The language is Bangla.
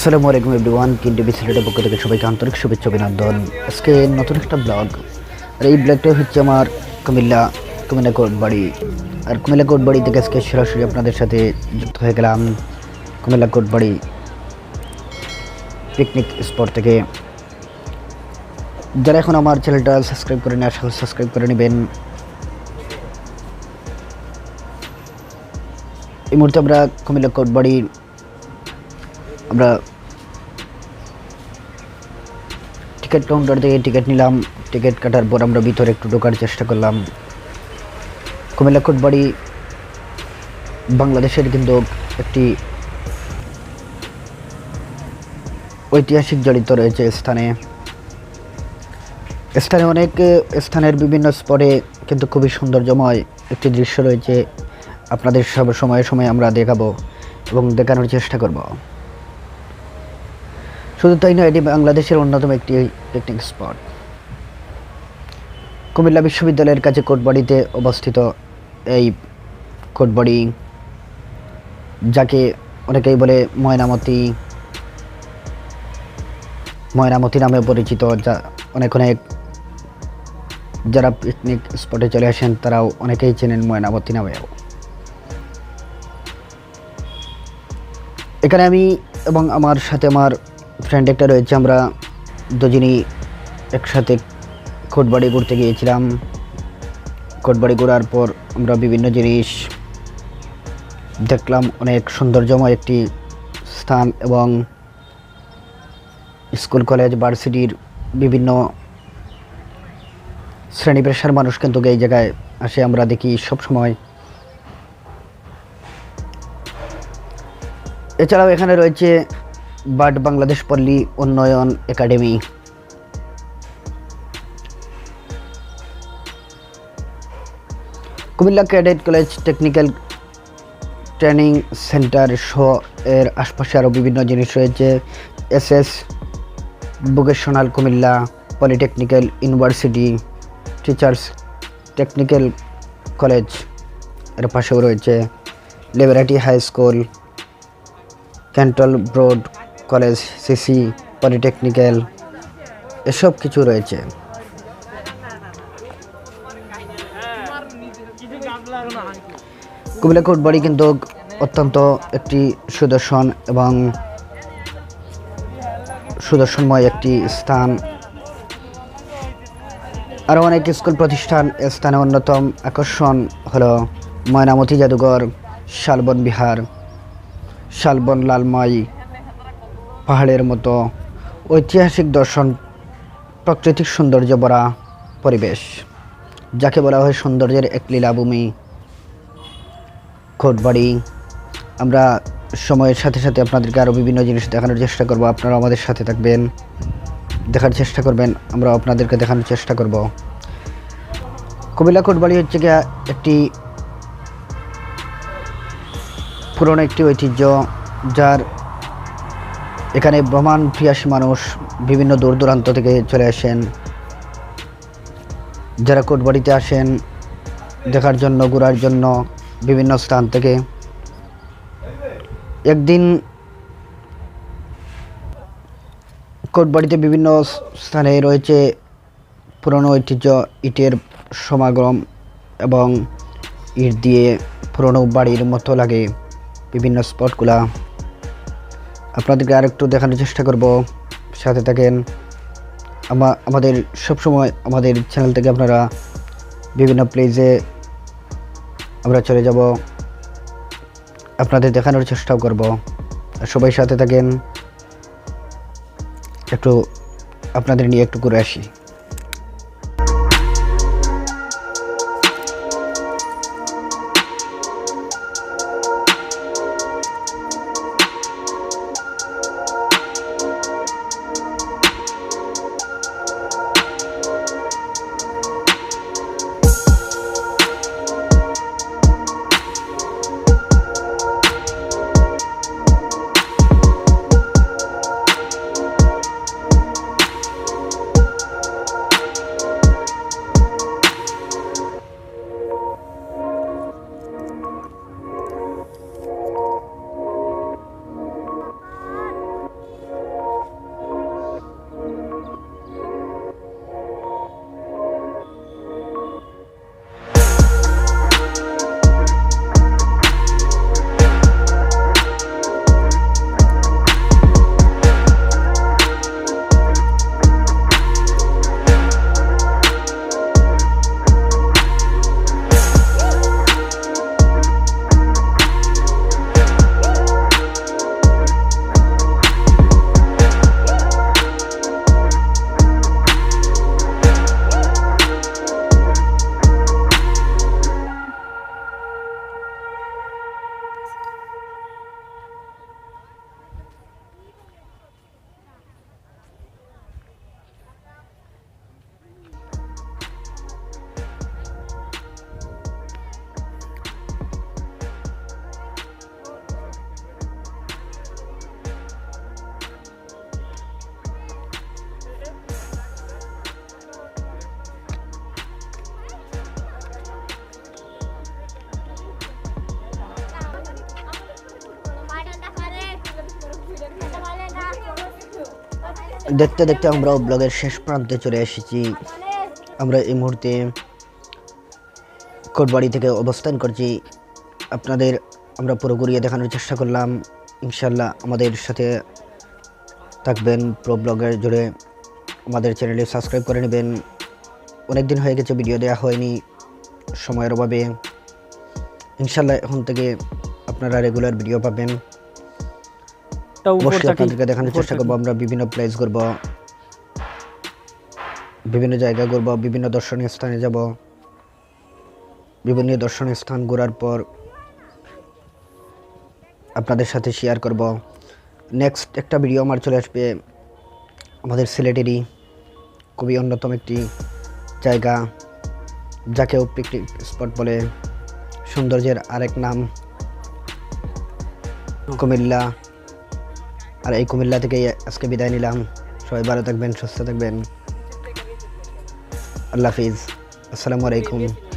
আসসালামু আলাইকুম এভরিওয়ান কিন্টি বিসিলেটের পক্ষ থেকে সবাইকে আন্তরিক শুভেচ্ছা অভিনন্দন। আজকে নতুন একটা ব্লগ। আর এই ব্লগটা হচ্ছে আমার কুমিল্লা কুমিল্লা কোটবাড়ি। আর কুমিল্লা কোটবাড়ি থেকে আজকে সরাসরি আপনাদের সাথে যুক্ত হয়ে গেলাম কুমিল্লা কোটবাড়ি পিকনিক স্পট থেকে। যারা এখন আমার চ্যানেলটা সাবস্ক্রাইব করে নেওয়ার সাথে সাবস্ক্রাইব করে নেবেন। এই মুহূর্তে আমরা কুমিল্লা কোটবাড়ির আমরা টিকিট কাউন্টার থেকে টিকিট নিলাম। টিকিট কাটার পর আমরা ভিতরে একটু ঢোকার চেষ্টা করলাম। কুমিল্লা কোটবাড়ি বাংলাদেশের কিন্তু একটি ঐতিহাসিক জড়িত রয়েছে স্থানে। স্থানে অনেক স্থানের বিভিন্ন স্পটে কিন্তু খুবই সৌন্দর্যময় একটি দৃশ্য রয়েছে। আপনাদের সব সময়ে সময়ে আমরা দেখাবো এবং দেখানোর চেষ্টা করব। শুধু তাই নয়, এটি বাংলাদেশের অন্যতম একটি পিকনিক স্পট কুমিল্লা বিশ্ববিদ্যালয়ের কাছে কোটবাড়িতে অবস্থিত এই কোটবাড়ি, যাকে অনেকেই বলে ময়নামতি ময়নামতি নামে পরিচিত, যা অনেক অনেক যারা পিকনিক স্পটে চলে আসেন, তারাও অনেকেই চেনেন ময়নামতি নামেও। এখানে আমি এবং আমার সাথে আমার ফ্রেন্ড একটা রয়েছে, আমরা দুজনই একসাথে কোটবাড়ি ঘুরতে গিয়েছিলাম। কোটবাড়ি ঘোরার পর আমরা বিভিন্ন জিনিস দেখলাম, অনেক সৌন্দর্যময় একটি স্থান এবং স্কুল, কলেজ, ভার্সিটির বিভিন্ন শ্রেণি পেশার মানুষ কিন্তু এই জায়গায় আসে, আমরা দেখি সব সময় এছাড়াও এখানে রয়েছে বাট বাংলাদেশ পল্লী উন্নয়ন academy. Comilla cadet college technical training center সহ এর আশপাশে আরও বিভিন্ন জিনিস রয়েছে। S S vocational Comilla polytechnical university teachers technical কলেজের পাশেও রয়েছে। লিবারেটি হাই স্কুল, ক্যান্টল ব্রোড কলেজ, সিসি, পলিটেকনিক্যাল, এসব কিছু রয়েছে। কুমিল্লা কোটবাড়ি কিন্তু অত্যন্ত একটি সুদর্শন এবং সুদর্শনময় একটি স্থান। আরও অনেক স্কুল প্রতিষ্ঠান স্থানে অন্যতম আকর্ষণ হল ময়নামতি জাদুঘর, শালবন বিহার, শালবন লালমাই পাহাড়ের মতো ঐতিহাসিক দর্শন, প্রাকৃতিক সৌন্দর্য ভরা পরিবেশ, যাকে বলা হয় সৌন্দর্যের এক লীলাভূমি। কোটবাড়ি আমরা সময়ের সাথে সাথে আপনাদেরকে আরও বিভিন্ন জিনিস দেখানোর চেষ্টা করব। আপনারা আমাদের সাথে থাকবেন। দেখার চেষ্টা করবেন। আমরা আপনাদেরকে দেখানোর চেষ্টা করব। কুমিল্লা কোটবাড়ি হচ্ছে গিয়া একটি পুরনো একটি ঐতিহ্য, যার এখানে ভ্রমণ প্রিয়াসী মানুষ বিভিন্ন দূর দূরান্ত থেকে চলে আসেন। যারা কোটবাড়িতে আসেন, দেখার জন্য, ঘোরার জন্য বিভিন্ন স্থান থেকে। একদিন কোটবাড়িতে বিভিন্ন স্থানে রয়েছে পুরনো ঐতিহ্য, ইটের সমাগম এবং ইট দিয়ে পুরনো বাড়ির মতো লাগে বিভিন্ন স্পটগুলা। আপনাদেরকে আরেকটু দেখানোর চেষ্টা করব। সাথে থাকেন আমা, আমাদের সবসময় আমাদের চ্যানেল থেকে আপনারা বিভিন্ন প্লেসে আমরা চলে যাব। আপনাদের দেখানোর চেষ্টাও করব। সবাই সাথে থাকেন। একটু আপনাদের নিয়ে একটু ঘুরে আসি। দেখতে দেখতে আমরা ব্লগের শেষ প্রান্তে চলে এসেছি। আমরা এই মুহূর্তে কোটবাড়ি থেকে অবস্থান করছি। আপনাদের আমরা পুরো ঘুরিয়ে দেখানোর চেষ্টা করলাম। ইনশাল্লাহ আমাদের সাথে থাকবেন প্রো ব্লগের জুড়ে। আমাদের চ্যানেলে সাবস্ক্রাইব করে নেবেন। অনেক দিন হয়ে গেছে, ভিডিও দেওয়া হয়নি সময়ের অভাবে। ইনশাল্লাহ এখন থেকে আপনারা রেগুলার ভিডিও পাবেন। উপর অবশ্যই আপনাদেরকে দেখানোর চেষ্টা করব। আমরা বিভিন্ন প্লেস ঘুরবো। বিভিন্ন জায়গা ঘুরবো বিভিন্ন দর্শনীয় স্থানে যাব। বিভিন্ন দর্শনীয় স্থান ঘোরার পর আপনাদের সাথে শেয়ার করব। নেক্সট একটা ভিডিও আমার চলে আসবে। আমাদের সিলেটেরই খুবই অন্যতম একটি জায়গা যাকেও পিকনিক স্পট বলে। সৌন্দর্যের আরেক নাম কুমিল্লা। আর এই কুমিল্লা থেকেই আজকে বিদায় নিলাম। সবাই ভালো থাকবেন, সুস্থ থাকবেন। আল্লাহ হাফিজ। আসসালামু আলাইকুম।